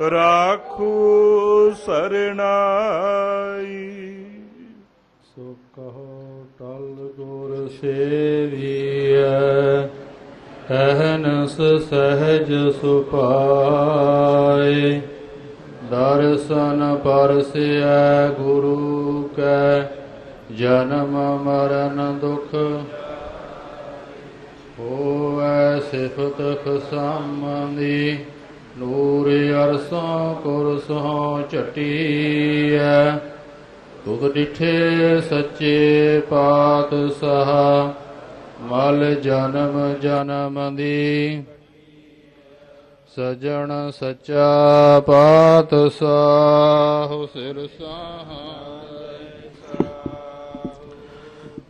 ਰਾਖੂ ਸਰਣਾਈ। ਸੋ ਕਹੋ, ਟਲ ਗੁਰ ਸੇਵੀਐ ਅਹਨਸ ਸਹਿਜ ਸੁਪਾਏ। ਦਰਸ਼ਨ ਪਰਸਿਐ ਗੁਰੂ ਕੈ, ਜਨਮ ਮਰਨ ਦੁਖ ਹੋਵੈ ਸਿਫਤ ਖਸਮਦੀ ਨੂਰ ਅਰਸੋਂ ਕੁਰਸੋਂ ਝਟੀਐ। ਤੁਧ ਡਿਠੇ ਸੱਚੇ ਪਾਤਸ਼ਾਹ, ਮਲ ਜਨਮ ਜਨਮ ਦੀ। ਸਜਣ ਸੱਚਾ ਪਾਤਸ਼ਾਹ, ਸਿਰ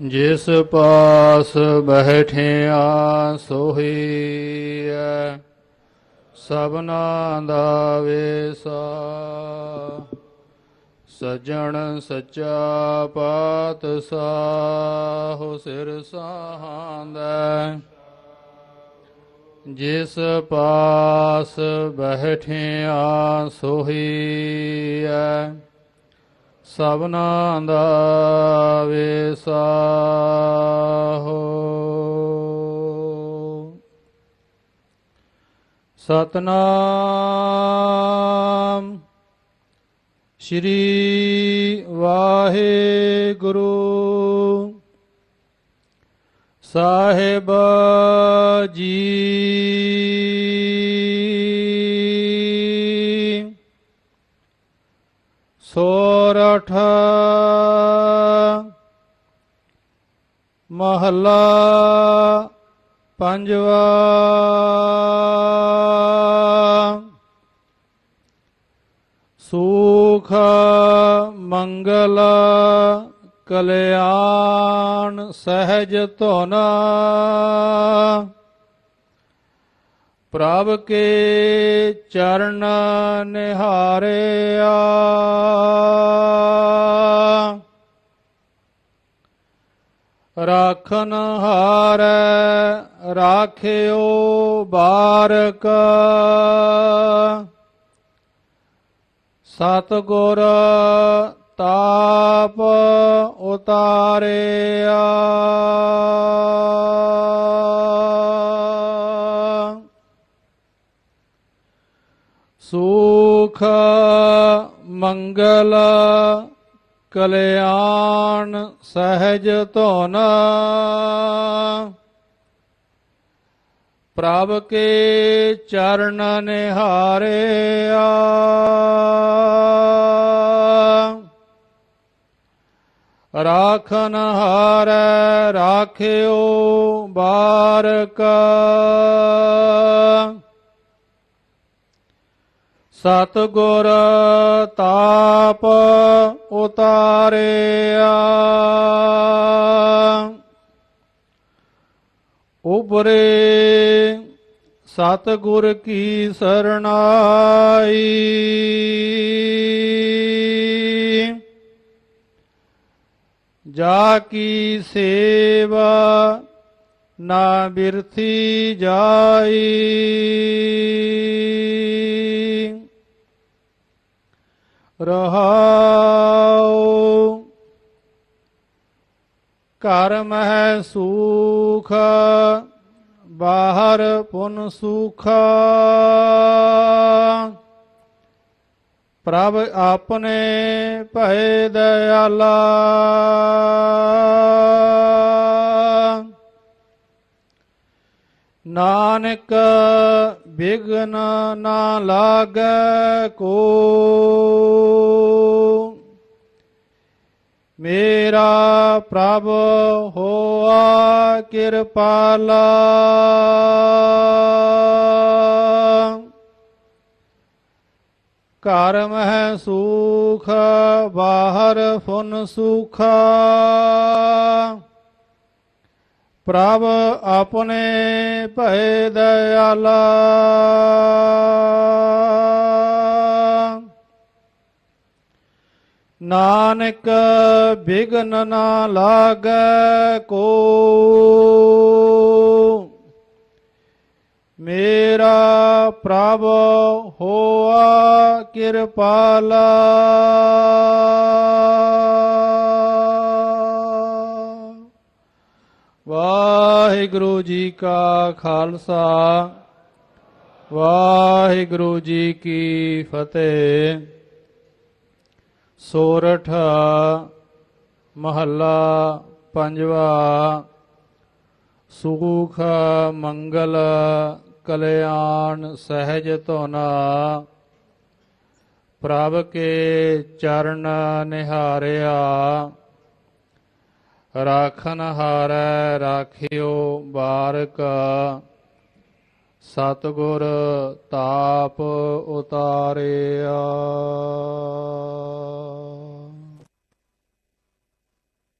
ਜਿਸ ਪਾਸ ਬੈਠਿਆ ਸੋਹੀਐ ਸਭਨਾ ਦਾ ਵੇਸਾ। ਸਜਣ ਸੱਚਾ ਪਾਤ ਪਾਤਸ਼ਾਹ ਸਿਰ ਸਾਹਾਂਦਾ ਜਿਸ ਪਾਸ ਬੈਠਿਆ ਸੋਹੀਐ ਸਭਨਾ ਦਾ ਵੇਸਾਹੋ ਸਤਨਾਮ ਸ਼੍ਰੀ ਵਾਹਿਗੁਰੂ ਸਾਹਿਬ ਜੀ ਸੋਰਠ ਮਹੱਲਾ ਪੰਜਵਾ ਸੁਖ ਮੰਗਲ ਕਲਿਆਣ ਸਹਿਜ ਧੁਨ। ਪ੍ਰਭ ਕੇ ਚਰਨ ਨਿਹਾਰਿਆ। ਰਾਖਨ ਹਾਰੈ ਰਾਖਿਓ ਬਾਰਕ। ਸਤ ਤਾਪ ਉਤਾਰਿਆ ਸੁਖ ਮੰਗਲ ਕਲਿਆਣ ਸਹਿਜ ਧੁਨ। ਪ੍ਰਭ ਕੇ ਚਰਨ ਨਿਹਾਰਿਆ। ਰਾਖਨ ਹਾਰੈ ਰਾਖਿਓ ਬਾਰਕ। ਸਤ ਗੁਰ ਤਾਪ ਉਤਾਰਿਆ। ਉਬਰੇ ਸਤ ਗੁਰ ਕੀ ਸਰਣਾਈ ਜਾ ਕੀ ਸੇਵਾ ਨਾ ਬਿਰਥੀ ਜਾਈ ਰਹਾਉ ਘਰ ਮਹਿ ਸੂਖ ਬਾਹਰ ਪੁਨ ਸੁਖ। ਪ੍ਰਭ ਆਪਣੇ ਭੈ ਦਇਆਲਾ। ਨਾਨਕ ਬਿਗਨ ਨਾ ਲਾਗੈ ਕੋ। ਮੇਰਾ ਪ੍ਰਭ ਹੋਆ ਕਿਰਪਾਲਾ। ਘਰ ਮਹਿ ਸੁਖ ਬਾਹਰ ਫੁਨ ਸੁਖਾ। ਪ੍ਰਭ ਆਪਣੇ ਭੈ ਦਇਆਲਾ। ਨਾਨਕ ਬਿਗਨ ਨਾ ਲਾਗੈ ਕੋ। ਮੇਰਾ ਪ੍ਰਭ ਹੋਆ ਕਿਰਪਾਲਾ। ਵਾਹਿਗੁਰੂ ਜੀ ਕਾ ਖਾਲਸਾ। ਵਾਹਿਗੁਰੂ ਜੀ ਕੀ ਫਤਿਹ। ਸੋਰਠ, ਮਹੱਲਾ ਪੰਜਵਾ ਸੁਖ ਮੰਗਲ, ਕਲਿਆਣ, ਸਹਿਜ ਧੋਨਾ, ਪ੍ਰਭ ਕੇ ਚਰਨ ਨਿਹਾਰਿਆ ਰਾਖਨ ਹਾਰੈ ਰਾਖਿਓ ਬਾਰਕ। ਸਤਗੁਰ ਤਾਪ ਉਤਾਰਿਆ।